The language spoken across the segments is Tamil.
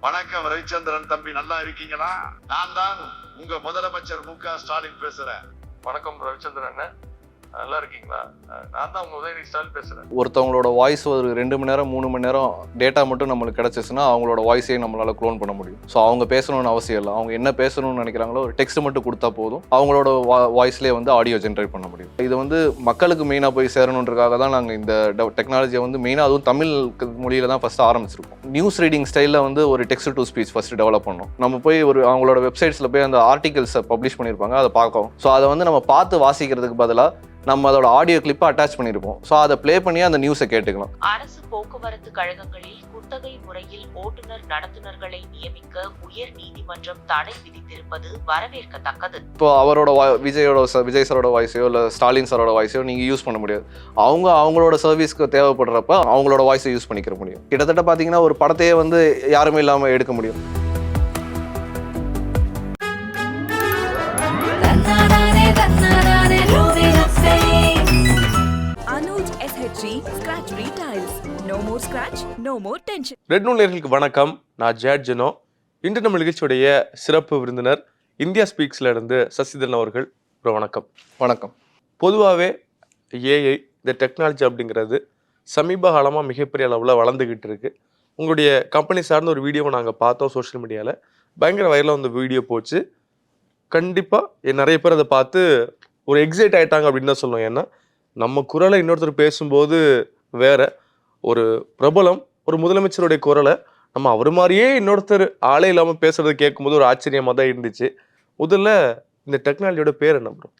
வணக்கம் ரவிச்சந்திரன் தம்பி நல்லா இருக்கீங்களா? நான் தான் உங்க முதலமைச்சர் மு க ஸ்டாலின் பேசுறேன். வணக்கம் ரவிச்சந்திரன் நல்லா இருக்கீங்களா நான் தான் உங்க உதயநிதி ஸ்டாலின் பேசுறேன். ஒருத்தவங்களோட வாய்ஸ் ஒரு ரெண்டு மணி நேரம் மூணு மணி நேரம் டேட்டா மட்டும் நம்மளுக்கு கிடைச்சிச்சுன்னா அவங்களோட வாய்ஸையே நம்மளால க்ளோன் பண்ண முடியும். ஸோ அவங்க பேசணும்னு அவசியம் இல்லை. அவங்க என்ன பேசணும்னு நினைக்கிறாங்களோ ஒரு டெக்ஸ்ட் மட்டும் கொடுத்தா போதும். அவங்களோட வாய்ஸ்லேயே வந்து ஆடியோ ஜென்ரேட் பண்ண முடியும். இது வந்து மக்களுக்கு மெயினாக போய் சேரணுன்றக்காக தான் நாங்கள் இந்த டெக்னாலஜியை வந்து மெயினாக அதுவும் தமிழ் மொழியில தான் ஃபஸ்ட்டு ஆரம்பிச்சிருக்கோம். நியூஸ் ரீடிங் ஸ்டைலில் வந்து ஒரு text to speech first develop பண்ணோம். நம்ம போய் ஒரு அவங்களோட வெப்சைட்ஸில் போய் அந்த ஆர்டிகல்ஸை பப்ளிஷ் பண்ணியிருப்பாங்க அதை பார்க்கும் ஸோ அதை வந்து நம்ம பார்த்து வாசிக்கிறதுக்கு பதிலாக நம்ம அதோட ஆடியோ கிளிப்பை அட்டாச் பண்ணியிருப்போம் ஸோ அதை ப்ளே பண்ணி அந்த நியூஸை கேட்டுக்கலாம். அரசு போக்குவரத்து கழகங்களில் குத்தகை முறையில் ஓட்டுநர் நடத்துனர்களை நியமிக்க உயர் நீதிமன்றம் தடை விதித்திருப்பது வரவேற்கத்தக்கது. இப்போ அவரோட விஜயோட ச- விஜய் சாரோட வாய்ஸையோ இல்லை ஸ்டாலின் சாரோட வாய்ஸையோ நீங்கள் யூஸ் பண்ண முடியாது. அவங்க அவங்களோட சர்வீஸ்க்கு தேவைப்படுறப்ப அவங்களோட வாய்ஸை யூஸ் பண்ணிக்கிற முடியும். கிட்டத்தட்ட பார்த்தீங்கன்னா ஒரு படத்தையே வந்து யாருமே இல்லாமல் எடுக்க முடியும். Scratch, no more tension. ரெட் நூல் நேர்களுக்கு வணக்கம். நான் ஜேட் ஜெனோ. இன்று நம்ம நிகழ்ச்சியுடைய சிறப்பு விருந்தினர் இந்தியா ஸ்பீக்ஸ்ல இருந்து சசிதரன் அவர்கள். ஒரு வணக்கம். வணக்கம். பொதுவாகவே ஏஐ இந்த டெக்னாலஜி அப்படிங்கிறது சமீப காலமாக மிகப்பெரிய அளவில் வளர்ந்துக்கிட்டு இருக்கு. உங்களுடைய கம்பெனி சார்ந்த ஒரு வீடியோவை நாங்கள் பார்த்தோம் சோஷியல் மீடியாவில் பயங்கர வைரலாக வந்து வீடியோ போச்சு. கண்டிப்பாக நிறைய பேர் அதை பார்த்து ஒரு எக்ஸைட் ஆயிட்டாங்க அப்படின்னு தான் சொல்லுவோம் ஏன்னா நம்ம குரலை இன்னொருத்தர் பேசும்போது வேற. ஒரு பிரபலம் ஒரு முதலமைச்சருடைய குரலை நம்ம அவர் மாதிரியே இன்னொருத்தர் ஆளே இல்லாமல் பேசுறது கேட்கும்போது ஒரு ஆச்சரியமாக தான் இருந்துச்சு. முதல்ல இந்த டெக்னாலஜியோட பேர் என்ன ப்ரோ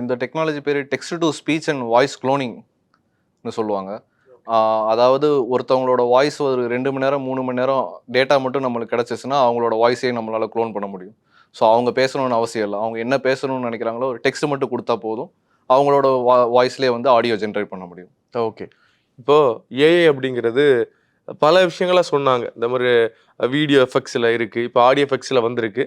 இந்த டெக்னாலஜி பேர் text to speech and voice க்ளோனிங்னு சொல்லுவாங்க. அதாவது ஒருத்தவங்களோட வாய்ஸ் ஒரு ரெண்டு மணி நேரம் மூணு மணி நேரம் டேட்டா மட்டும் நம்மளுக்கு கிடச்சிச்சுன்னா அவங்களோட வாய்ஸையே நம்மளால க்ளோன் பண்ண முடியும். ஸோ அவங்க பேசணும்னு அவசியம் இல்லை. அவங்க என்ன பேசணும்னு நினைக்கிறாங்களோ ஒரு டெக்ஸ்ட் மட்டும் கொடுத்தா போதும். அவங்களோட வா வாய்ஸ்லேயே வந்து ஆடியோ ஜென்ரேட் பண்ண முடியும். ஓகே இப்போது ஏஐ அப்படிங்கிறது பல விஷயங்களா சொன்னாங்க. இந்த மாதிரி வீடியோ எஃபெக்ட்ஸில் இருக்குது இப்போ ஆடியோ எஃபெக்ட்ஸில் வந்திருக்கு.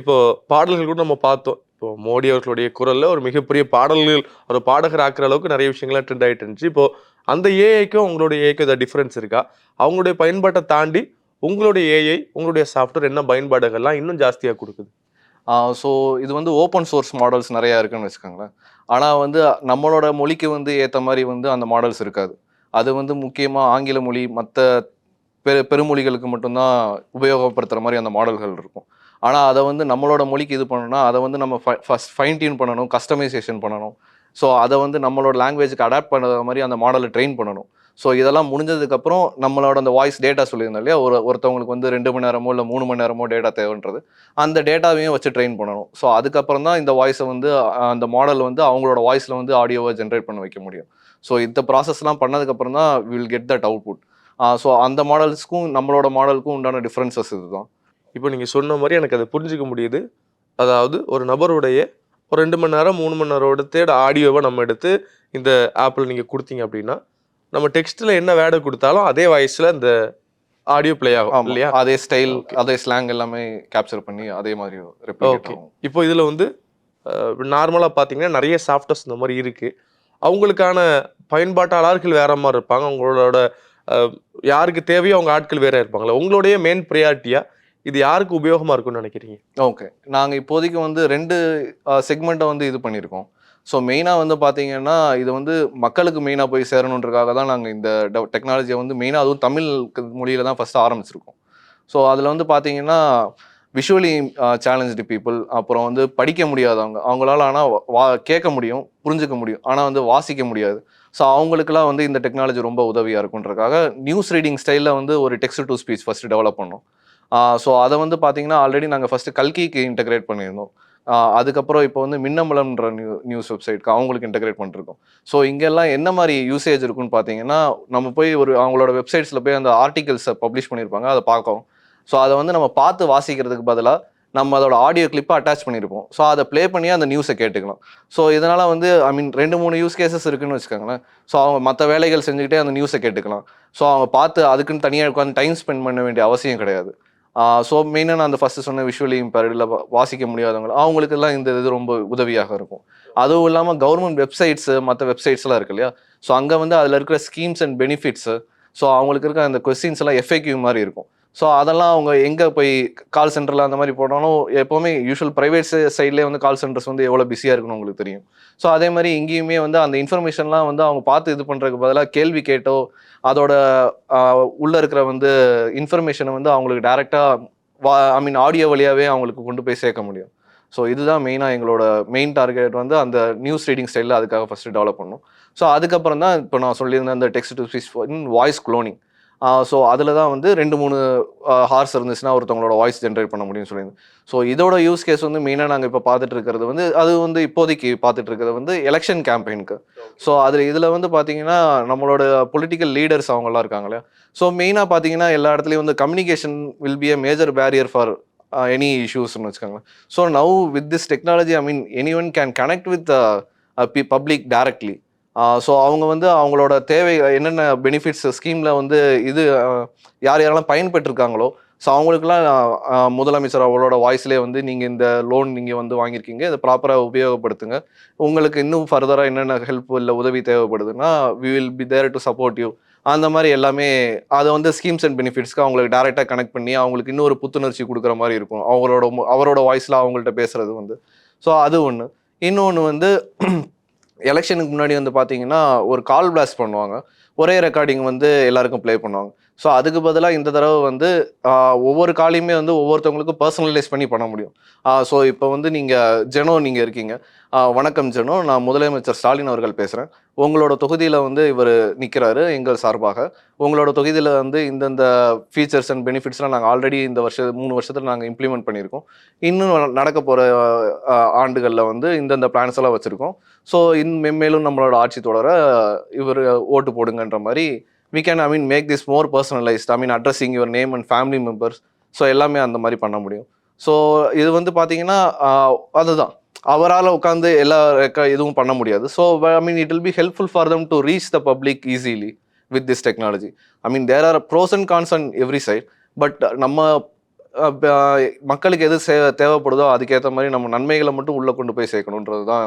இப்போது பாடல்கள் கூட நம்ம பார்த்தோம். இப்போ மோடி அவர்களுடைய குரலில் ஒரு மிகப்பெரிய பாடல்கள் ஒரு பாடகர் ஆக்குற அளவுக்கு நிறைய விஷயங்கள்லாம் ட்ரெண்ட் ஆகிட்டு இருந்துச்சு. இப்போ அந்த ஏஐக்கும் உங்களுடைய ஏஐக்கும் ஏதாவது டிஃப்ரென்ஸ் இருக்கா? அவங்களுடைய பயன்பாட்டை தாண்டி உங்களுடைய ஏஐ உங்களுடைய சாஃப்ட்வேர் என்ன பயன்பாடுகள்லாம் இன்னும் ஜாஸ்தியாக கொடுக்குது? ஸோ இது வந்து ஓப்பன் சோர்ஸ் மாடல்ஸ் நிறையா இருக்குன்னு வச்சுக்கோங்களேன். ஆனால் வந்து நம்மளோட மொழிக்கு வந்து ஏற்ற மாதிரி வந்து அந்த மாடல்ஸ் இருக்காது. அது வந்து முக்கியமாக ஆங்கில மொழி மற்ற பெரு பெருமொழிகளுக்கு மட்டும்தான் உபயோகப்படுத்துகிற மாதிரி அந்த மாடல்கள் இருக்கும். ஆனால் அதை வந்து நம்மளோட மொழிக்கு இது பண்ணணும்னா அதை வந்து நம்ம ஃபஸ்ட் ஃபைன் டியூன் பண்ணணும் கஸ்டமைசேஷன் பண்ணணும். ஸோ அதை வந்து நம்மளோட லாங்குவேஜுக்கு அடாப்ட் பண்ணுற மாதிரி அந்த மாடலை ட்ரெயின் பண்ணணும். ஸோ இதெல்லாம் முடிஞ்சதுக்கப்புறம் நம்மளோட அந்த வாய்ஸ் டேட்டா சொல்லியிருந்தோம் இல்லையா? ஒரு ஒருத்தவங்களுக்கு வந்து ரெண்டு மணி நேரமோ இல்லை மூணு மணி நேரமோ டேட்டா தேவைன்றது. அந்த டேட்டாவையும் வச்சு ட்ரெயின் பண்ணணும். ஸோ அதுக்கப்புறம் தான் இந்த வாய்ஸை வந்து அந்த மாடல் வந்து அவங்களோட வாய்ஸில் வந்து ஆடியோவை ஜென்ரேட் பண்ண வைக்க முடியும். ஸோ இந்த ப்ராசஸ்லாம் பண்ணதுக்கப்புறம் தான் will get that output so அந்த மாடல்ஸ்க்கும் நம்மளோட மாடலுக்கும் உண்டான டிஃப்ரென்சஸ் இதுதான். இப்போ நீங்கள் சொன்ன மாதிரி எனக்கு அதை புரிஞ்சுக்க முடியுது. அதாவது ஒரு நபருடைய ஒரு ரெண்டு மணி நேரம் மூணு மணி நேரம் எடுத்து ஆடியோவை நம்ம எடுத்து இந்த ஆப்பில் நீங்கள் கொடுத்தீங்க அப்படின்னா நம்ம டெக்ஸ்ட்டில் என்ன வேர்டை கொடுத்தாலும் அதே வாய்ஸில் இந்த ஆடியோ ப்ளே ஆகும் இல்லையா? அதே ஸ்டைல் அதே ஸ்லாங் எல்லாமே கேப்சர் பண்ணி அதே மாதிரி ஓகே இப்போ இதில் வந்து நார்மலாக பார்த்தீங்கன்னா நிறைய சாஃப்ட்வேர்ஸ் இந்த மாதிரி இருக்குது அவங்களுக்கான பயன்பாட்டாளர்கள் வேற மாதிரி இருப்பாங்க. அவங்களோட யாருக்கு தேவையோ அவங்க ஆட்கள் வேற இருப்பாங்களே உங்களுடைய மெயின் ப்ரையாரிட்டியாக இது யாருக்கு உபயோகமாக இருக்கும்னு நினைக்கிறீங்க? ஓகே. நாங்கள் இப்போதைக்கு வந்து ரெண்டு செக்மெண்ட்டை வந்து இது பண்ணியிருக்கோம். ஸோ மெயினாக வந்து பார்த்தீங்கன்னா இது வந்து மக்களுக்கு மெயினாக போய் சேரணுன்றக்காக தான் நாங்கள் இந்த டெக்னாலஜியை வந்து மெயினாக அதுவும் தமிழ் மொழியில் தான் ஃபஸ்ட்டு ஆரம்பிச்சிருக்கோம். ஸோ அதில் வந்து பார்த்தீங்கன்னா விஷுவலி சேலஞ்சு பீப்புள் அப்புறம் வந்து படிக்க முடியாதவங்க. அவங்களால ஆனால் வா கேட்க முடியும் புரிஞ்சுக்க முடியும். ஆனால் வந்து வாசிக்க முடியாது. ஸோ அவங்களுக்குலாம் வந்து இந்த டெக்னாலஜி ரொம்ப உதவியாக இருக்குன்றக்காக நியூஸ் ரீடிங் ஸ்டைலில் வந்து ஒரு text to speech first develop பண்ணோம். ஸோ அதை வந்து பார்த்தீங்கன்னா ஆல்ரெடி நாங்கள் ஃபஸ்ட்டு கல்கிக்கு இன்டகிரேட் பண்ணியிருந்தோம். அதுக்கப்புறம் இப்போ வந்து மின்னம்பலம்ன்ற நியூ நியூஸ் வெப்சைட்க்கு அவங்களுக்கு இன்டகிரேட் பண்ணிருக்கோம். ஸோ இங்கெல்லாம் என்ன மாதிரி யூசேஜ் இருக்குன்னு பார்த்தீங்கன்னா நம்ம போய் ஒரு அவங்களோட வெப்சைட்ஸில் போய் அந்த ஆர்டிகல்ஸை பப்ளிஷ் பண்ணியிருப்பாங்க. அதை பார்க்கணும் ஸோ அதை வந்து நம்ம பார்த்து வாசிக்கிறதுக்கு பதிலாக நம்ம அதோட ஆடியோ கிளிப்பை அட்டாச் பண்ணியிருப்போம். ஸோ அதை ப்ளே பண்ணி அந்த நியூஸை கேட்டுக்கலாம். ஸோ இதனால் வந்து ஐ மீன் ரெண்டு மூணு யூஸ் கேசஸ் இருக்குன்னு வச்சுக்கோங்களேன். ஸோ அவங்க மற்ற வேலைகள் செஞ்சுக்கிட்டே அந்த நியூஸை கேட்டுக்கலாம். ஸோ அவங்க பார்த்து அதுக்குன்னு தனியாக உட்காந்து டைம் ஸ்பெண்ட் பண்ண வேண்டிய அவசியம் கிடையாது. ஸோ மெயினாக நான் அந்த ஃபஸ்ட்டு சொன்ன விஷுவலி இம்பேர்ட் வாசிக்க முடியாதவங்க அவங்களுக்கெல்லாம் இந்த இது ரொம்ப உதவியாக இருக்கும். அதுவும் இல்லாமல் கவர்மெண்ட் வெப்சைட்ஸு மற்ற வெப்சைட்ஸ்லாம் இருக்கு இல்லையா? ஸோ அங்கே வந்து அதில் இருக்கிற ஸ்கீம்ஸ் அண்ட் பெனிஃபிட்ஸு ஸோ அவங்களுக்கு இருக்க அந்த கொஸ்டின்ஸ் எல்லாம் எஃப்ஏக்யூ மாதிரி இருக்கும். ஸோ அதெல்லாம் அவங்க எங்கே போய் கால் சென்டரில் அந்த மாதிரி போனாலும் எப்போவுமே யூஷுவல் ப்ரைவேட் சைட்லேயே வந்து கால் சென்டர்ஸ் வந்து எவ்வளோ பிஸியாக இருக்குன்னு உங்களுக்கு தெரியும். ஸோ அதே மாதிரி இங்கேயுமே வந்து அந்த இன்ஃபர்மேஷன்லாம் வந்து அவங்க பார்த்து இது பண்ணுறதுக்கு பதிலாக கேள்வி கேட்டோ அதோட உள்ளே இருக்கிற வந்து இன்ஃபர்மேஷனை வந்து அவங்களுக்கு டேரெக்டாக வா ஐ மீன் ஆடியோ வழியாகவே அவங்களுக்கு கொண்டு போய் சேர்க்க முடியும். ஸோ இதுதான் மெயினாக எங்களோட மெயின் டார்கெட் வந்து அந்த நியூஸ் ரீடிங் ஸ்டைலில் அதுக்காக ஃபஸ்ட்டு டெவலப் பண்ணணும் ஸோ அதுக்கப்புறம் தான் இப்போ நான் சொல்லியிருந்தேன் அந்த text to speech voice cloning so அதில் தான் வந்து ரெண்டு மூணு ஹார்ஸ் இருந்துச்சுன்னா ஒருத்தவங்களோட வாய்ஸ் ஜென்ரேட் பண்ண முடியும்னு சொல்லியிருந்தேன். ஸோ இதோட யூஸ் கேஸ் வந்து மெயினாக நாங்கள் இப்போ பார்த்துட்டு இருக்கிறது வந்து அது வந்து இப்போதைக்கு பார்த்துட்டு இருக்கிறது வந்து எலெக்ஷன் கேம்பெயினுக்கு ஸோ அதில் இதில் வந்து பார்த்தீங்கன்னா நம்மளோட பொலிட்டிக்கல் லீடர்ஸ் அவங்கெல்லாம் இருக்காங்க இல்லையா? ஸோ மெயினாக பார்த்தீங்கன்னா எல்லா இடத்துலையும் வந்து communication will be a major barrier for any இஷ்யூஸ்னு வச்சுக்கோங்களேன். So now with this technology I mean any one can connect with public directly so அவங்க வந்து அவங்களோட தேவை என்னென்ன பெனிஃபிட்ஸ் ஸ்கீமில் வந்து இது யார் யாரெல்லாம் பயன்பெற்றிருக்காங்களோ ஸோ அவங்களுக்குலாம் முதலமைச்சர் அவங்களோட வாய்ஸ்லேயே வந்து நீங்கள் இந்த லோன் நீங்கள் வந்து வாங்கியிருக்கீங்க இதை ப்ராப்பராக உபயோகப்படுத்துங்க. உங்களுக்கு இன்னும் ஃபர்தராக என்னென்ன ஹெல்ப் இல்லை உதவி தேவைப்படுதுன்னா we will be there to support you அந்த மாதிரி எல்லாமே அதை வந்து ஸ்கீம்ஸ் அண்ட் பெனிஃபிட்ஸ்க்கு அவங்களுக்கு டேரெக்டாக கனெக்ட் பண்ணி அவங்களுக்கு இன்னொரு புத்துணர்ச்சி கொடுக்குற மாதிரி இருக்கும். அவங்களோட அவரோட வாய்ஸில் அவங்கள்ட்ட பேசுகிறது வந்து. ஸோ அது ஒன்று இன்னொன்று வந்து எலெக்ஷனுக்கு முன்னாடி வந்து பார்த்தீங்கன்னா ஒரு கால் பிளாஸ்ட் பண்ணுவாங்க. ஒரே ரெக்கார்டிங் வந்து எல்லாருக்கும் ப்ளே பண்ணுவாங்க. ஸோ அதுக்கு பதிலாக இந்த தடவை வந்து ஒவ்வொரு காலையுமே வந்து ஒவ்வொருத்தவங்களுக்கும் பர்சனலைஸ் பண்ணி பண்ண முடியும். ஸோ இப்போ வந்து நீங்கள் ஜெனோ நீங்கள் இருக்கீங்க. வணக்கம் ஜெனோ. நான் முதலமைச்சர் ஸ்டாலின் அவர்கள் பேசுகிறேன் உங்களோட தொகுதியில் வந்து இவர் நிற்கிறாரு எங்கள் சார்பாக. உங்களோட தொகுதியில் வந்து இந்தந்த ஃபீச்சர்ஸ் அண்ட் பெனிஃபிட்ஸ்லாம் நாங்கள் ஆல்ரெடி இந்த வருஷம் மூணு வருஷத்தில் நாங்கள் இம்ப்ளிமெண்ட் பண்ணியிருக்கோம். இன்னும் நடக்க போகிற ஆண்டுகளில் வந்து இந்தந்த பிளான்ஸ் எல்லாம் வச்சுருக்கோம். ஸோ இன் மென்மேலும் நம்மளோட ஆட்சி தொடர இவர் ஓட்டு போடுங்கன்ற மாதிரி we can I mean make this more personalized I mean addressing your name and family members so எல்லாமே அந்த மாதிரி பண்ண முடியும். ஸோ இது வந்து பார்த்தீங்கன்னா அதுதான். அவரால் உட்காந்து எல்லா இதுவும் பண்ண முடியாது. So I mean it will be helpful for them to reach the public easily with this technology I mean there are pros and cons and every side but நம்ம மக்களுக்கு எது சே தேவைப்படுதோ அதுக்கேற்ற மாதிரி நம்ம நன்மைகளை மட்டும் உள்ளே கொண்டு போய் சேர்க்கணுன்றது தான்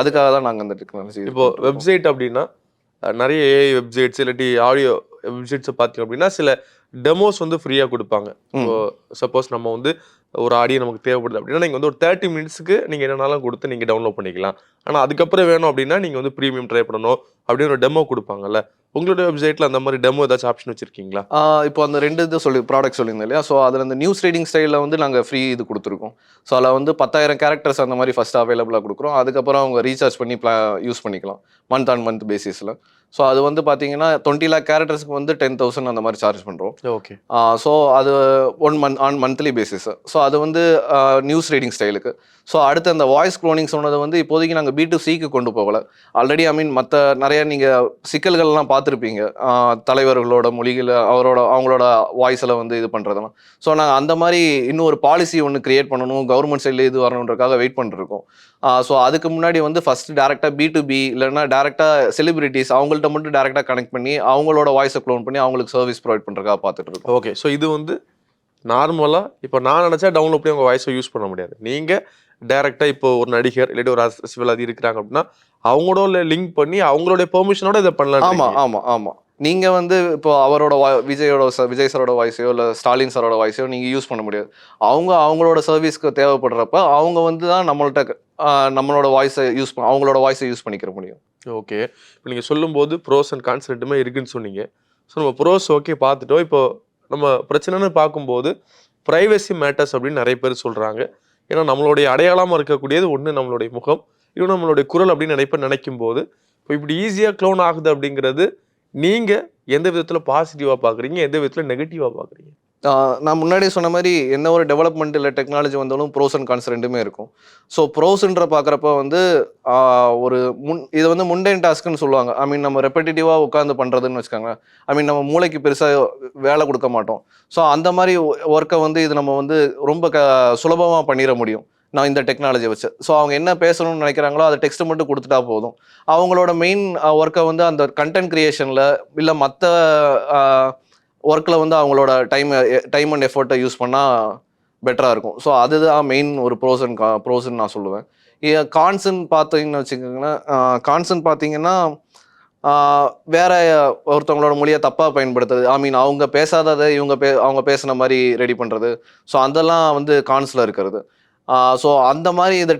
அதுக்காக தான் நாங்கள் அந்த டெக்னாலஜி இப்போ வெப்சைட் அப்படின்னா நிறைய ஏஐ வெப்சைட்ஸ் இல்லாட்டி ஆடியோ வெப்சைட்ஸை பார்த்தீங்க அப்படின்னா சில டெமோஸ் வந்து ஃப்ரீயாக கொடுப்பாங்க. சப்போஸ் நம்ம வந்து ஒரு ஆடியோ நமக்கு தேவைப்படுது அப்படின்னா நீங்கள் வந்து ஒரு தேர்ட்டி மினிட்ஸ்க்கு நீங்கள் என்னனாலும் கொடுத்து நீங்கள் டவுன்லோட் பண்ணிக்கலாம். ஆனால் அதுக்கப்புறம் வேணும் அப்படின்னா நீங்கள் வந்து ப்ரீமியம் ட்ரை பண்ணணும் அப்படின்னு ஒரு டெமோ கொடுப்பாங்கல்ல. உங்களோட வெப்சைட்டில் அந்த மாதிரி டெமோ ஏதாச்சும் ஆப்ஷன் வச்சுருக்கீங்களா? இப்போ அந்த ரெண்டு இது சொல்லி ப்ராடக்ட் சொல்லியிருந்தேன் இல்லையா? ஸோ அதில் அந்த நியூஸ் ரீடிங் ஸ்டைலில் வந்து நாங்கள் ஃப்ரீ இது கொடுத்துருக்கோம். ஸோ அதில் வந்து பத்தாயிரம் கேரக்டர்ஸ் அந்த மாதிரி ஃபஸ்ட் அவைலபிளாக கொடுக்குறோம். அதுக்கப்புறம் அவங்க ரீசார்ஜ் பண்ணி ப்ளா யூஸ் பண்ணிக்கலாம். மந்த் ஆன் மந்த் பேசிஸில் ஸோ அது வந்து பார்த்தீங்கன்னா டுவெண்ட்டி லேக் கேரக்டர்ஸ்க்கு வந்து டென் தௌசண்ட் அந்த மாதிரி சார்ஜ் பண்ணுறோம் ஓகே ஸோ அது one month on monthly basis so அது வந்து நியூஸ் ரீடிங் ஸ்டைலுக்கு ஸோ அடுத்து அந்த வாய்ஸ் க்ளோனிங் சொன்னது வந்து இப்போதைக்கு நாங்கள் பி டு சிக்கு கொண்டு போகல. ஆல்ரெடி ஐ மீன் மற்ற நிறைய நீங்கள் சிக்கல்கள்லாம் பார்த்துருப்பீங்க. தலைவர்களோட மொழிகள் அவரோட அவங்களோட வாய்ஸில் வந்து இது பண்ணுறதெல்லாம் ஸோ நாங்கள் அந்த மாதிரி இன்னும் ஒரு பாலிசி ஒன்று கிரியேட் பண்ணணும் கவர்மெண்ட் சைடில் இது வரணுன்றக்காக வெயிட் பண்ணிருக்கோம் ஸோ அதுக்கு முன்னாடி வந்து ஃபர்ஸ்ட் டேரெக்டாக பி டு பி இல்லைன்னா டேரெக்டாக செலிபிரிட்டிஸ் அவங்கள்ட்ட மட்டும் டேரெக்டாக கனெக்ட் பண்ணி அவங்களோட வாய்ஸை க்ளோன் பண்ணி அவங்களுக்கு சர்வீஸ் ப்ரொவைட் பண்ணுறக்காக பார்த்துட்டு இருக்கோம். ஓகே ஸோ இது வந்து நார்மலாக இப்போ நான் நினச்சா டவுன்லோட் பண்ணி உங்கள் வாய்ஸை யூஸ் பண்ண முடியாது. நீங்கள் டேரெக்டாக இப்போ ஒரு நடிகர் இல்லாட்டி ஒரு அரசியல்வாதி இருக்கிறாங்க அப்படின்னா அவங்களோட லிங்க் பண்ணி அவங்களுடைய பெர்மிஷனோட இதை பண்ணலாம் ஆமா ஆமா ஆமா. நீங்க வந்து இப்போ அவரோட விஜயோட விஜய் சாரோட வாய்ஸையோ இல்ல ஸ்டாலின் சாரோட வாய்ஸையோ நீங்க யூஸ் பண்ண முடியாது. அவங்க அவங்களோட சர்வீஸ்க்கு தேவைப்படுறப்ப அவங்க வந்து தான் நம்மள்ட்ட நம்மளோட வாய்ஸை யூஸ் அவங்களோட வாய்ஸை யூஸ் பண்ணிக்கிற முடியும். ஓகே இப்போ நீங்கள் சொல்லும்போது ப்ரோஸ் அண்ட் கான்ஸ் ரெண்டுமே இருக்குன்னு சொன்னீங்க. ஸோ நம்ம ப்ரோஸ் ஓகே பார்த்துட்டோம். இப்போ நம்ம பிரச்சனைன்னு பார்க்கும்போது ப்ரைவசி மேட்டர்ஸ் அப்படின்னு நிறைய பேர் சொல்கிறாங்க ஏன்னா நம்மளுடைய அடையாளமாக இருக்கக்கூடியது ஒன்று நம்மளுடைய முகம் இன்னும் நம்மளுடைய குரல் அப்படின்னு நிறைய பேர் நினைக்கும் போது இப்போ இப்படி ஈஸியாக க்ளோன் ஆகுது அப்படிங்கிறது நீங்கள் எந்த விதத்தில் பாசிட்டிவாக பார்க்குறீங்க எந்த விதத்தில் நெகட்டிவாக பார்க்குறீங்க? நான் முன்னாடி சொன்ன மாதிரி என்ன ஒரு டெவலப்மெண்ட் இல்லை டெக்னாலஜி வந்தாலும் ப்ரோஸ் அண்ட் கான்ஸ் ரெண்டுமே இருக்கும். ஸோ ப்ரோஸ்ன்ற பார்க்குறப்ப வந்து ஒரு முன் இதை வந்து முண்டைன் டாஸ்க்னு சொல்லுவாங்க. ஐ மீன் நம்ம ரெப்படிட்டிவாக உட்காந்து பண்ணுறதுன்னு வச்சுக்கோங்க ஐ மீன் நம்ம மூளைக்கு பெருசாக வேலை கொடுக்க மாட்டோம். ஸோ அந்த மாதிரி ஒர்க்கை வந்து இது நம்ம வந்து ரொம்ப க சுலபமாக பண்ணிட முடியும். நான் இந்த டெக்னாலஜி வச்சு. ஸோ அவங்க என்ன பேசணும்னு நினைக்கிறாங்களோ அதை டெக்ஸ்ட் மட்டும் கொடுத்துட்டா போதும். அவங்களோட மெயின் ஒர்க்கை வந்து அந்த கண்டென்ட் க்ரியேஷனில் இல்லை மற்ற ஒர்க்கில் வந்து அவங்களோட டைம் டைம் அண்ட் எஃபர்ட்டை யூஸ் பண்ணால் பெட்டராக இருக்கும். ஸோ அதுதான் மெயின் ஒரு ப்ரோஸ் அண்ட் ப்ரோஸ்ன்னு நான் சொல்லுவேன். கான்சன் பார்த்தீங்கன்னு வச்சுக்கோங்களேன் கான்சன் பார்த்தீங்கன்னா வேற ஒருத்தவங்களோட மொழியை தப்பாக பயன்படுத்துறது. ஐ மீன் அவங்க பேசாததை இவங்க பே அவங்க பேசுன மாதிரி ரெடி பண்ணுறது ஸோ அதெல்லாம் வந்து கான்ஸில் இருக்கிறது. ஸோ அந்த மாதிரி இதை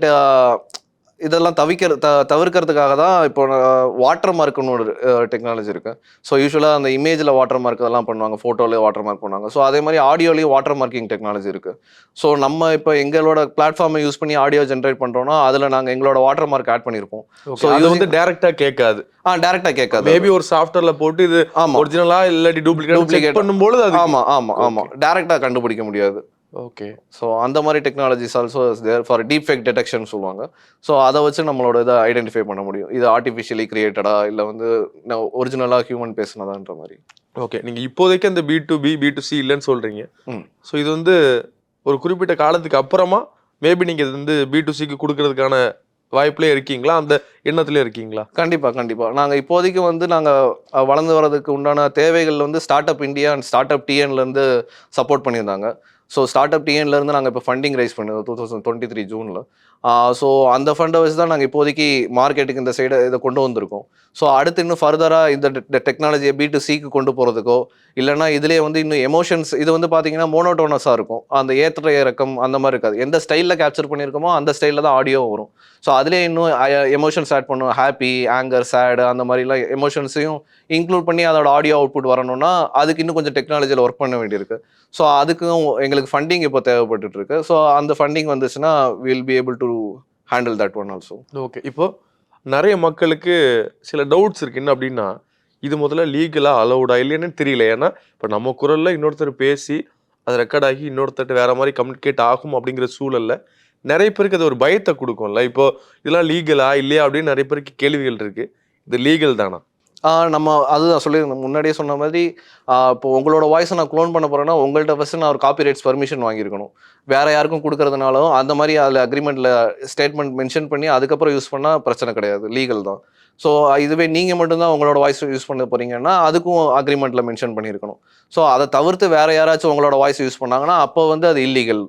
இதெல்லாம் தவிக்கிற த தவிர்க்கிறதுக்காக தான் இப்போ வாட்டர் மார்க்குன்னு ஒரு டெக்னாலஜி இருக்கு. ஸோ யூஸ்வலாக அந்த இமேஜில் வாட்டர் மார்க் அதெல்லாம் பண்ணுவாங்க ஃபோட்டோலேயே வாட்டர் மார்க் பண்ணுவாங்க. ஸோ அதே மாதிரி ஆடியோலேயும் வாட்டர் மார்க்கிங் டெக்னாலஜி இருக்கு. ஸோ நம்ம இப்போ எங்களோட பிளாட்ஃபார்மை யூஸ் பண்ணி ஆடியோ ஜென்ரேட் பண்ணுறோம்னா அதில் நாங்கள் எங்களோட வாட்டர் மார்க் ஆட் பண்ணியிருப்போம் அது using- வந்து டைரக்டா கேட்காது. ஆ டேரெக்டாக கேட்காது மேபி ஒரு சாஃப்ட்வேர்ல போட்டு இது ஆமாம் ஒரிஜினலா இல்லாட்டி டூப்ளிகேட். செக் பண்ணும்போது அது ஆமாம் ஆமாம் ஆமாம் டேரெக்டாக கண்டுபிடிக்க முடியாது. ஓகே ஸோ அந்த மாதிரி technologies also there for deep fake detection சொல்லுவாங்க. ஸோ அதை வச்சு நம்மளோட இதை ஐடென்டிஃபை பண்ண முடியும். இது ஆர்டிஃபிஷியலி கிரியேட்டடா இல்லை வந்து ஒரிஜினலாக ஹியூமன் பேசுனதான்ற மாதிரி. ஓகே நீங்க இப்போதைக்கு அந்த B to B B to C இல்லைன்னு சொல்றீங்க. ம். ஸோ இது வந்து ஒரு குறிப்பிட்ட காலத்துக்கு அப்புறமா மேபி நீங்க இது வந்து பி டு சிக்கு கொடுக்கறதுக்கான வாய்ப்புல இருக்கீங்களா? அந்த எண்ணத்துல இருக்கீங்களா? கண்டிப்பாக கண்டிப்பாக நாங்கள் இப்போதைக்கு வந்து நாங்கள் வளர்ந்து வரதுக்கு உண்டான தேவைகள் வந்து start up India and start up டிஎன்லேருந்து support பண்ணியிருந்தாங்க. ஸோ ஸ்டார்ட் அப் டிஎன்லேருந்து நாங்கள் இப்போ ஃபண்டிங் ரைஸ் பண்ணுவோம் டூ தௌசண்ட் டுவெண்ட்டி த்ரீ ஜூனில் ஸோ அந்த ஃபண்டை வச்சு தான் நாங்கள் இப்போதைக்கு மார்க்கெட்டுக்கு இந்த சைடு இதை கொண்டு வந்திருக்கோம். ஸோ அடுத்து இன்னும் ஃபர்தராக இந்த டெக்னாலஜியை பி டு சிக்கு கொண்டு போகிறதுக்கோ இல்லைன்னா இதிலே வந்து இன்னும் எமோஷன்ஸ் இது வந்து பார்த்தீங்கன்னா மோனோட்டோனஸாக இருக்கும். அந்த ஏற்ற இறக்கம் அந்த மாதிரி இருக்காது. எந்த ஸ்டைலில் கேப்சர் பண்ணியிருக்கோமோ அந்த ஸ்டைலில் தான் ஆடியோ வரும். ஸோ அதிலே இன்னும் எமோஷன்ஸ் ஆட் பண்ணும். ஹாப்பி ஆங்கர் சேடு அந்த மாதிரிலாம் எமோஷன்ஸையும் இன்க்ளூட் பண்ணி அதோட ஆடியோ அவுட்புட் வரணும்னா அதுக்கு இன்னும் கொஞ்சம் டெக்னாலஜியில் ஒர்க் பண்ண வேண்டியிருக்கு. ஸோ அதுக்கும் எங்களுக்கு ஃபண்டிங் இப்போ தேவைப்பட்டு இருக்கு ஸோ அந்த ஃபண்டிங் வந்துச்சுன்னா will be able to handle that one also okay இப்போ நிறைய மக்களுக்கு சில டவுட்ஸ் இருக்கு. என்ன அப்படின்னா இது முதல்ல லீகலாக அலௌடா இல்லைன்னு தெரியல. ஏன்னா இப்போ நம்ம குரலில் இன்னொருத்தர் பேசி அது ரெக்கார்ட் ஆகி இன்னொருத்தர் வேற மாதிரி கம்யூனிகேட் ஆகும் அப்படிங்கிற சூழலில் நிறைய பேருக்கு அது ஒரு பயத்தை கொடுக்கும்ல. இப்போ இதெல்லாம் லீகலா இல்லையா அப்படின்னு நிறைய பேருக்கு கேள்விகள் இருக்கு. இது லீகல் தானா? நம்ம அதுதான் சொல்லியிருந்தோம் முன்னாடியே சொன்ன மாதிரி இப்போ உங்களோட வாய்ஸை நான் க்ளோன் பண்ண போறேன்னா உங்கள்கிட்ட ஃபஸ்ட்டு நான் ஒரு காப்பி ரைட்ஸ் பர்மிஷன் வாங்கியிருக்கணும். வேற யாருக்கும் கொடுக்கறதுனாலும் அந்த மாதிரி அதில் அக்ரிமெண்ட்ல ஸ்டேட்மெண்ட் மென்ஷன் பண்ணி அதுக்கப்புறம் யூஸ் பண்ணால் பிரச்சனை கிடையாது. லீகல் தான். ஸோ இதுவே நீங்கள் மட்டும்தான் உங்களோட வாய்ஸ் யூஸ் பண்ண போறீங்கன்னா அதுக்கும் அக்ரிமெண்ட்ல மென்ஷன் பண்ணியிருக்கணும். ஸோ அதை தவிர்த்து வேற யாராச்சும் உங்களோட வாய்ஸ் யூஸ் பண்ணாங்கன்னா அப்போ வந்து அது இல்லீகல்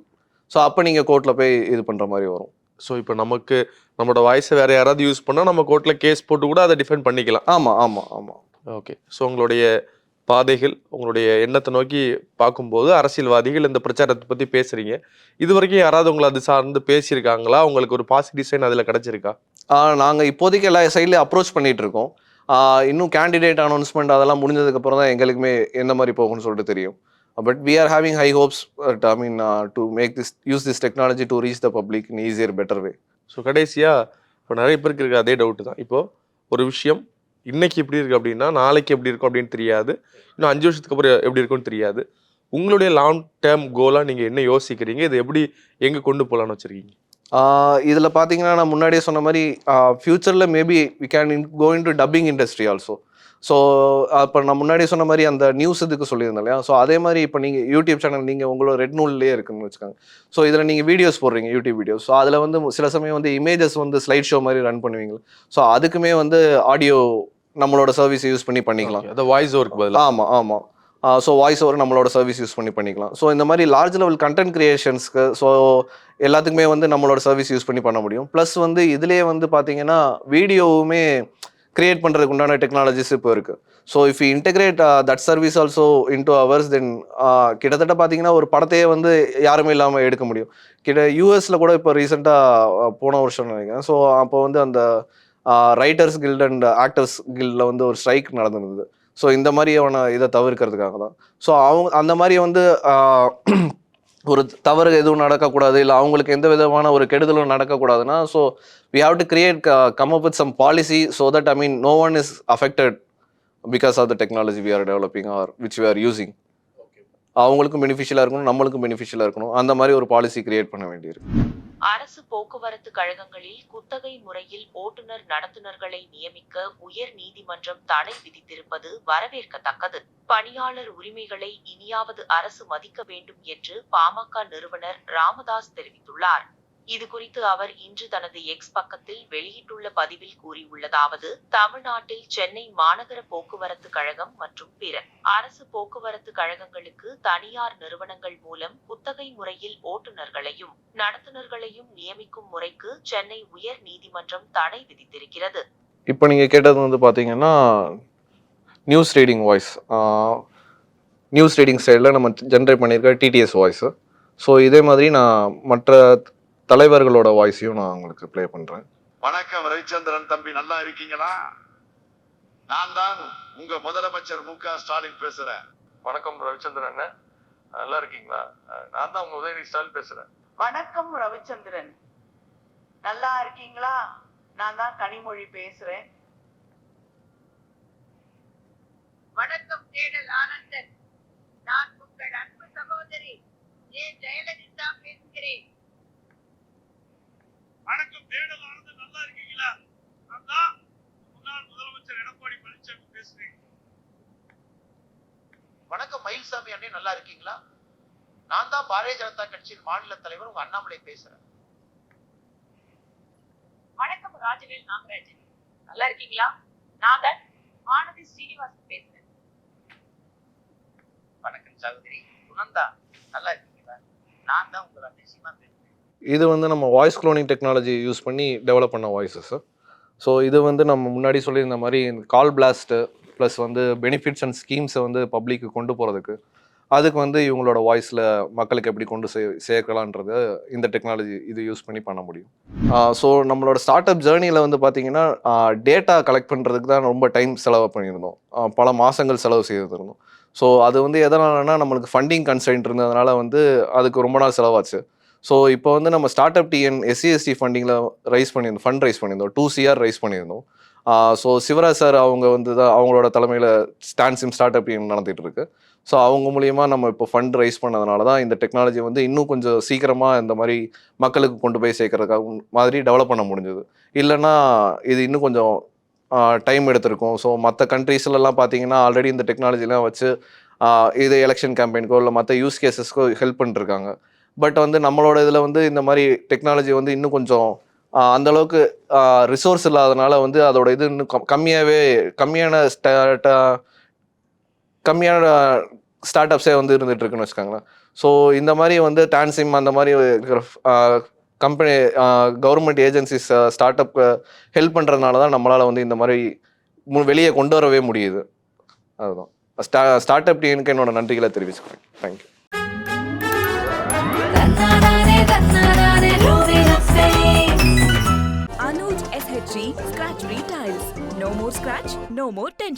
ஸோ அப்போ நீங்கள் கோர்ட்டில் போய் இது பண்ணுற மாதிரி வரும். ஸோ இப்போ நமக்கு நம்மளோட வாய்ஸை வேற யாராவது யூஸ் பண்ணா நம்ம கோர்ட்ல கேஸ் போட்டு கூட அதை டிஃபெண்ட் பண்ணிக்கலாம். ஆமாம் ஆமாம் ஆமாம் ஓகே ஸோ உங்களுடைய பாதைகள் உங்களுடைய எண்ணத்தை நோக்கி பார்க்கும்போது அரசியல்வாதிகள் இந்த பிரச்சாரத்தை பத்தி பேசுறீங்க. இது வரைக்கும் யாராவது உங்களை அது சார்ந்து பேசியிருக்காங்களா? உங்களுக்கு ஒரு பாசிட்டிவ் சைன் அதுல கிடைச்சிருக்கா? நாங்கள் இப்போதைக்கு எல்லா சைட்லேயும் அப்ரோச் பண்ணிட்டு இருக்கோம். இன்னும் கேண்டிடேட் அனௌன்ஸ்மெண்ட் அதெல்லாம் முடிஞ்சதுக்கு அப்புறம் தான் எங்களுக்குமே எந்த மாதிரி போகும்னு சொல்லிட்டு தெரியும். But we are having high hopes I mean to make this use this technology to reach the public in easier better way so கடைசியா இப்போ நிறைய பேருக்கு இருக்க அதே டவுட் தான். இப்போ ஒரு விஷயம் இன்னைக்கு எப்படி இருக்கு அப்படின்னா நாளைக்கு எப்படி இருக்கும் அப்படின்னு தெரியாது. இன்னும் அஞ்சு வருஷத்துக்கு அப்புறம் எப்படி இருக்கும்னு தெரியாது. உங்களுடைய லாங் டேர்ம் கோலா நீங்க என்ன யோசிக்கிறீங்க? இது எப்படி எங்க கொண்டு போகலான்னு வச்சிருக்கீங்க? இதில் பார்த்தீங்கன்னா நான் முன்னாடியே சொன்ன மாதிரி ஃப்யூச்சரில் maybe we can go in to dubbing industry also so இப்போ நான் முன்னாடி சொன்ன மாதிரி அந்த நியூஸ் இதுக்கு சொல்லியிருந்தேன் இல்லையா? ஸோ அதே மாதிரி இப்போ நீங்கள் யூடியூப் சேனல் நீங்கள் உங்களோட ரெட் நூல்லே இருக்குன்னு வச்சுக்கோங்க. ஸோ இதில் நீங்கள் வீடியோஸ் போடுறீங்க யூடியூப் வீடியோஸ் ஸோ அதில் வந்து சில சமயம் வந்து இமேஜஸ் வந்து ஸ்லைட் ஷோ மாதிரி ரன் பண்ணுவீங்க ஸோ அதுக்குமே வந்து ஆடியோ நம்மளோட சர்வீஸ் யூஸ் பண்ணி பண்ணிக்கலாம். அந்த வாய்ஸ் ஒர்க் பதிலா? ஆமாம் ஆமாம் ஸோ வாய்ஸ் ஓவர் நம்மளோட சர்வீஸ் யூஸ் பண்ணி பண்ணிக்கலாம். ஸோ இந்த மாதிரி லார்ஜ் லெவல் கண்டென்ட் கிரியேஷன்ஸ்க்கு ஸோ எல்லாத்துக்குமே வந்து நம்மளோட சர்வீஸ் யூஸ் பண்ணி பண்ண முடியும். ப்ளஸ் வந்து இதுலேயே வந்து பார்த்தீங்கன்னா வீடியோவுமே கிரியேட் பண்ணுறதுக்கு உண்டான டெக்னாலஜிஸ் இப்போ இருக்குது so if integrate that service also into ours then கிட்டத்தட்ட பார்த்தீங்கன்னா ஒரு படத்தையே வந்து யாருமே இல்லாமல் எடுக்க முடியும். கிட்ட யூஎஸில் கூட இப்போ ரீசெண்டாக போன வருஷம் நினைக்கிறேன். ஸோ அப்போ வந்து அந்த ரைட்டர்ஸ் கில்ட் அண்ட் ஆக்டர்ஸ் கில்டில் வந்து ஒரு ஸ்ட்ரைக் நடந்திருந்தது. ஸோ இந்த மாதிரியான இதை தவிர்க்கிறதுக்காக தான். ஸோ அவங்க அந்த மாதிரி வந்து ஒரு தவறு எதுவும் நடக்கக்கூடாது இல்லை அவங்களுக்கு எந்த விதமான ஒரு கெடுதலும் நடக்கக்கூடாதுன்னா so we have to create come up with some policy so that I mean no one is affected because of the technology we are developing or which we are using அவங்களுக்கும் பெனிஃபிஷியலாக இருக்கணும் நம்மளுக்கும் பெனிஃபிஷியலாக இருக்கணும். அந்த மாதிரி ஒரு பாலிசி கிரியேட் பண்ண வேண்டியிருக்கு. அரசு போக்குவரத்து கழகங்களில் குத்தகை முறையில் ஓட்டுநர் நடத்துனர்களை நியமிக்க உயர் நீதிமன்றம் தடை விதித்திருப்பது வரவேற்கத்தக்கது. பணியாளர் உரிமைகளை இனியாவது அரசு மதிக்க வேண்டும் என்று பாமக நிறுவனர் ராமதாஸ் தெரிவித்துள்ளார். இது குறித்து அவர் இன்று தனது எக்ஸ் பக்கத்தில் வெளியிட்டுள்ள பதிவில் கூறியுள்ளதாவது தமிழ்நாட்டில் சென்னை மாநகர போக்குவரத்து கழகம் மற்றும் பிற அரசு போக்குவரத்து கழகங்களுக்கு தனியார் நிறுவனங்கள் மூலம் குத்தகை முறையில் ஓட்டுநர்களையும் நடத்துனர்களையும் நியமிக்கும் முறைக்கு சென்னை உயர் நீதிமன்றம் தடை விதித்திருக்கிறது. இப்போ நீங்கள் கேட்டது வந்து பார்த்தீங்கன்னா news reading voice news reading சைடில் நம்ம ஜென்ரேட் பண்ணியிருக்க டிடிஎஸ் வாய்ஸு ஸோ இதே மாதிரி நான் மற்ற தலைவர்களோட வாய்ஸையும் நான் உங்களுக்கு ப்ளே பண்ணுறேன் வணக்கம் ரவிச்சந்திரன் தம்பி நல்லா இருக்கீங்களா? நான் தான் உங்க முதலமைச்சர் மு க ஸ்டாலின் பேசுறேன். வணக்கம் ரவிச்சந்திரன் நல்லா இருக்கீங்களா? நான் தான் உங்க உதயநிதி ஸ்டாலின் பேசுறேன். வணக்கம் ரவிச்சந்திரன். நல்லா இருக்கீங்களா? நான் தான் கனிமொழி பேசுறேன். வணக்கம் தேடல் ஆனந்தன் நான் உங்கள் அன்பு சகோதரி ஏ ஜெயலலிதா பேசுகிறேன் வணக்கம் தேடல் ஆனந்தன் நல்லா இருக்கீங்களா நான் தான் முன்னாள் முதலமைச்சர் எடப்பாடி பழனிசாமி பேசுறேன் மயில்சாமி அண்ணே நல்லா இருக்கீங்களா? நான் தான் பாரதிய ஜனதா கட்சியின் மாநில தலைவர் உங்க அண்ணாமலை பேசுறேன். வணக்கம் ராஜவேல் நாகராஜன். நல்லா இருக்கீங்களா? நான் தான் வானதி ஸ்ரீனிவாசன் பேசுறேன். வணக்கம் சகோதரி. சுனந்தா நல்லா இருக்கீங்களா? நான் தான் உங்கள் அண்ணன் சீமா பேசுறேன். இது வந்து நம்ம வாய்ஸ் க்ளோனிங் டெக்னாலஜி யூஸ் பண்ணி டெவலப் பண்ண வாய்ஸஸ் ஸோ இது வந்து நம்ம முன்னாடி சொல்லியிருந்த மாதிரி கால் பிளாஸ்ட்டு ப்ளஸ் வந்து பெனிஃபிட்ஸ் அண்ட் ஸ்கீம்ஸை வந்து பப்ளிக்கு கொண்டு போகிறதுக்கு அதுக்கு வந்து இவங்களோட வாய்ஸில் மக்களுக்கு எப்படி கொண்டு சே சேர்க்கலான்றது இந்த டெக்னாலஜி இது யூஸ் பண்ணி பண்ண முடியும். ஸோ நம்மளோட ஸ்டார்ட் அப் ஜேர்னியில் வந்து பார்த்தீங்கன்னா டேட்டா கலெக்ட் பண்ணுறதுக்கு தான் ரொம்ப டைம் செலவு பண்ணியிருந்தோம். பல மாதங்கள் செலவு செய்திருந்தோம். ஸோ அது வந்து எதனாலனா நம்மளுக்கு ஃபண்டிங் கன்ஸ்டன்ட் இருந்ததுனால வந்து அதுக்கு ரொம்ப நாள் செலவாச்சு. ஸோ இப்போ வந்து நம்ம ஸ்டார்ட் அப் டிஎன் எஸ்சிஎஸ்டி ஃபண்டிங்கில் ரைஸ் பண்ணியிருந்தோம் ஃபண்ட் ரைஸ் பண்ணியிருந்தோம் டூ சிஆர் ரைஸ் பண்ணியிருந்தோம். ஸோ சிவராஜ் சார் அவங்க வந்து தான் அவங்களோட தலைமையில் ஸ்டான்சிம் ஸ்டார்ட் அப் நடந்துகிட்டு இருக்கு. ஸோ அவங்க மூலயமா நம்ம இப்போ ஃபண்ட் ரைஸ் பண்ணதுனால தான் இந்த டெக்னாலஜி வந்து இன்னும் கொஞ்சம் சீக்கிரமாக இந்த மாதிரி மக்களுக்கு கொண்டு போய் சேர்க்கறதுக்காக மாதிரி டெவலப் பண்ண முடிஞ்சது. இல்லைன்னா இது இன்னும் கொஞ்சம் டைம் எடுத்திருக்கும். ஸோ மற்ற கண்ட்ரீஸ்லலாம் பார்த்தீங்கன்னா ஆல்ரெடி இந்த டெக்னாலஜிலாம் வச்சு இது எலெக்ஷன் கேம்பெயின்க்கோ இல்லை மற்ற யூஸ் கேசஸ்க்கோ ஹெல்ப் பண்ணிருக்காங்க பட் வந்து நம்மளோட இதில் வந்து இந்த மாதிரி டெக்னாலஜி வந்து இன்னும் கொஞ்சம் அந்த அளவுக்கு ரிசோர்ஸ் இல்லாதனால வந்து அதோட இது இன்னும் கம்- கம்மியாகவே கம்மியான ஸ்டா கம்மியான ஸ்டார்ட் அப்ஸே வந்து இருந்துட்டு இருக்குன்னு வச்சுக்கோங்களேன். ஸோ இந்த மாதிரி வந்து டான்சிம் அந்த மாதிரி இருக்கிற company government agencies start up help பண்ணுறதுனால தான் நம்மளால் வந்து இந்த மாதிரி வெளியே கொண்டு வரவே முடியுது. அதுதான். ஸ்டா ஸ்டார்ட் அப் டீனுக்கு என்னோட நன்றிகளை தெரிவிச்சுக்கிறேன். Thank you no more tension.